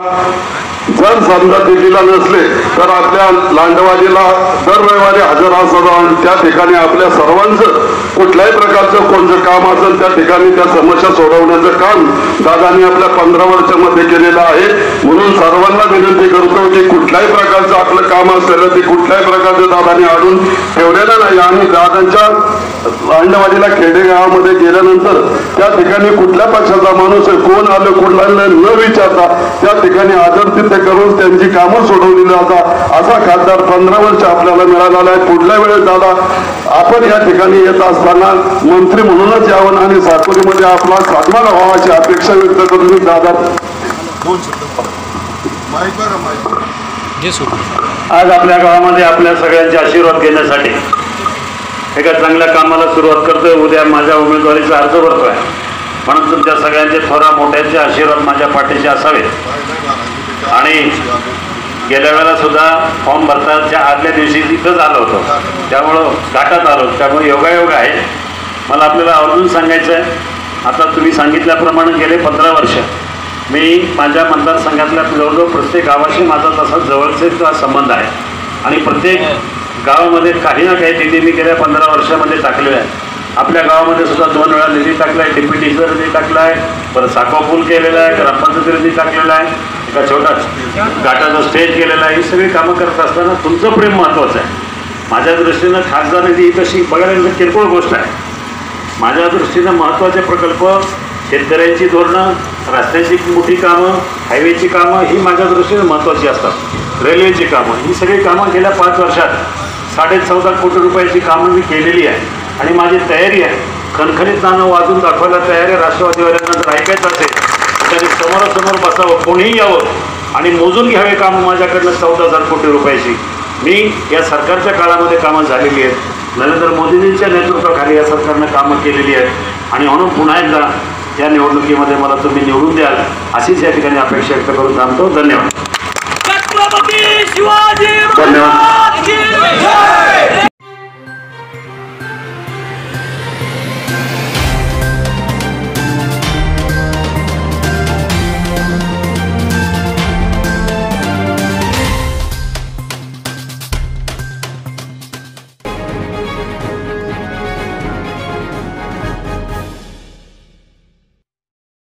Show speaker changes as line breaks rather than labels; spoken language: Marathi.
Uh -huh. जर समजा दिल्लीला नसले तर आपल्या लांडवाडीला दर रविवारी हजर असतात आणि त्या ठिकाणी आपल्या सर्वांचं कुठल्याही प्रकारचं कोणतं काम असेल त्या ठिकाणी त्या समस्या सोडवण्याचं काम दादानी आपल्या पंधरा वर्षामध्ये केलेलं आहे. म्हणून सर्वांना विनंती करतो की कुठल्याही प्रकारचं आपलं काम असलेलं ते कुठल्याही प्रकारचं दादांनी आणून ठेवलेलं नाही. आणि दादांच्या लांडवाडीला खेडेगावामध्ये गेल्यानंतर त्या ठिकाणी कुठल्या पक्षाचा माणूस आहे कोण आलं कुठला न विचारता त्या ठिकाणी आदर तिथे करून त्यांची कामं सोडवलेली असा असा खासदार पंधरा वर्ष आपल्याला मिळालेला आहे पुढल्या वेळेस दादा आपण या ठिकाणी येत असताना मंत्री म्हणूनच यावं आणि साकोरीमध्ये आपला सन्मान व्हावा अशी अपेक्षा व्यक्त करून दादा
आज आपल्या गावामध्ये आपल्या सगळ्यांचे आशीर्वाद घेण्यासाठी एका चांगल्या कामाला सुरुवात करतोय. उद्या माझ्या उमेदवारीचा अर्ज भरतोय. म्हणून तुमच्या सगळ्यांचे थोरा मोठ्यांचे आशीर्वाद माझ्या पाठीचे असावेत. आणि गेल्या वेळेला सुद्धा फॉर्म भरताच्या आदल्या दिवशी तिथंच आलं होतं. त्यामुळं घाटात आलो त्यामुळे योगायोग आहे. मला आपल्याला आवर्जून सांगायचं आहे. आता तुम्ही सांगितल्याप्रमाणे गेले पंधरा वर्ष. मी माझ्या मतदारसंघातल्या जवळजवळ प्रत्येक गावाशी माझा तसा जवळचे संबंध आहे. आणि प्रत्येक गावामध्ये काही ना काही निधी मी गेल्या पंधरा वर्षामध्ये टाकलेला आहे. आपल्या गावामध्ये सुद्धा दोन वेळा निधी टाकला आहे डीपीटीचा निधी टाकला आहे परत साखवा पूल केलेला आहे ग्रामपंचायत निधी टाकलेला आहे. एका छोटा? घाटाचा स्टेज केलेला आहे ही सगळी कामं करत असताना तुमचं प्रेम महत्त्वाचं आहे. माझ्या दृष्टीनं खासदार निधी ही तशी बघायला गेलं किरकोळ गोष्ट आहे. माझ्या दृष्टीनं महत्त्वाचे प्रकल्प शेतकऱ्यांची धोरणं रस्त्याची मोठी कामं हायवेची कामं ही माझ्या दृष्टीनं महत्त्वाची असतात. रेल्वेची कामं ही सगळी कामं गेल्या पाच वर्षात साडे चौदा कोटी रुपयाची कामं मी केलेली आहे. आणि माझी तयारी आहे. खणखणीत नाणं वाजून दाखवायला तयार आहे राष्ट्रवादीवाल्यांना जर ऐकायचं असेल त्यांनी समोरासमोर बसावं कोणीही यावं आणि मोजून घ्यावे कामं माझ्याकडनं चौदा हजार कोटी रुपयाची. मी या सरकारच्या काळामध्ये कामं झालेली आहेत. नरेंद्र मोदींच्या नेतृत्वाखाली या सरकारनं कामं केलेली आहेत. आणि म्हणून पुन्हा एकदा या निवडणुकीमध्ये मला तुम्ही निवडून द्याल अशीच या ठिकाणी अपेक्षा व्यक्त करून थांबतो. धन्यवाद.
शिवाजी!